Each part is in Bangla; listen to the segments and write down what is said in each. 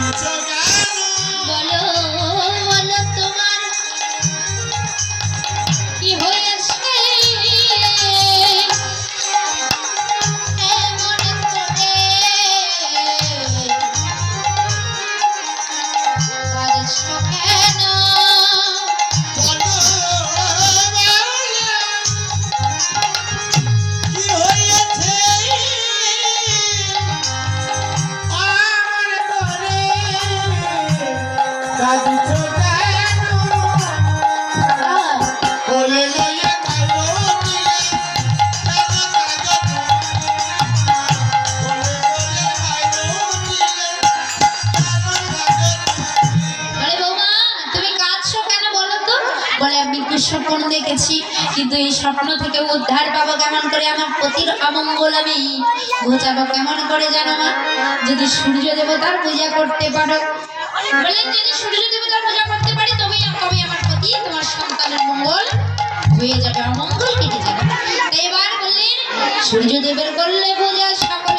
Chug স্বপ্ন দেখেছি, কিন্তু এই স্বপ্ন থেকে উদ্ধার পাবো কেমন করে? আমার পতির অমঙ্গল আমি বোঝাবো কেমন করে জানো মা? যদি সূর্য দেবতার পূজা করতে পারো যদি পূজা করতে পারি আমার প্রতি তোমার সন্তানের মঙ্গল হয়ে কেটে যাবে। এবার সূর্যদেবের করলে পূজা সকল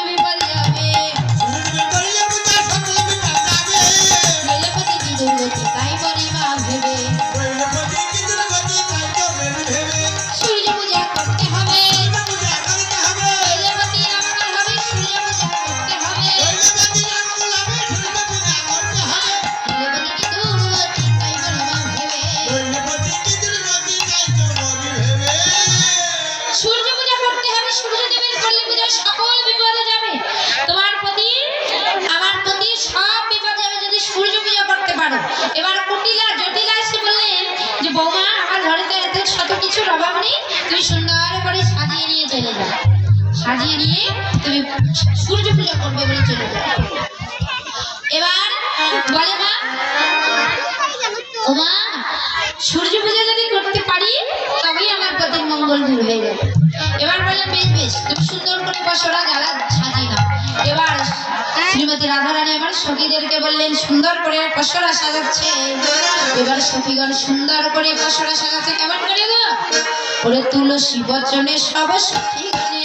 এবার কুটিলা জটিলা এসে বললেন যে, বৌমা, আমার ঘরে তো এত শত কিছুর অভাব নেই। তুমি সুন্দর করে সাজিয়ে নিয়ে চলে যাও। সাজিয়ে নিয়ে তুমি সূর্য পূজা করবে বলে চলে যাও। এবার বলে, মা ও মা সূর্য পূজা যদি করতে পারি, তবেই আমার পতির মঙ্গল দূর হয়ে যাবে। এবার বললাম বেশ বেশ, তুমি সুন্দর করে বসরা গালা সাজিয়ে নাও। এবার শ্রীমতী এবার সখীদেরকে বললেন, সুন্দর করে পশরা সাজাচ্ছে। এবার সখীগণ সুন্দর করে পশরা সাজাচ্ছে। কেমন করে গো? ওরে তুলসী বচনে সব সখীগণে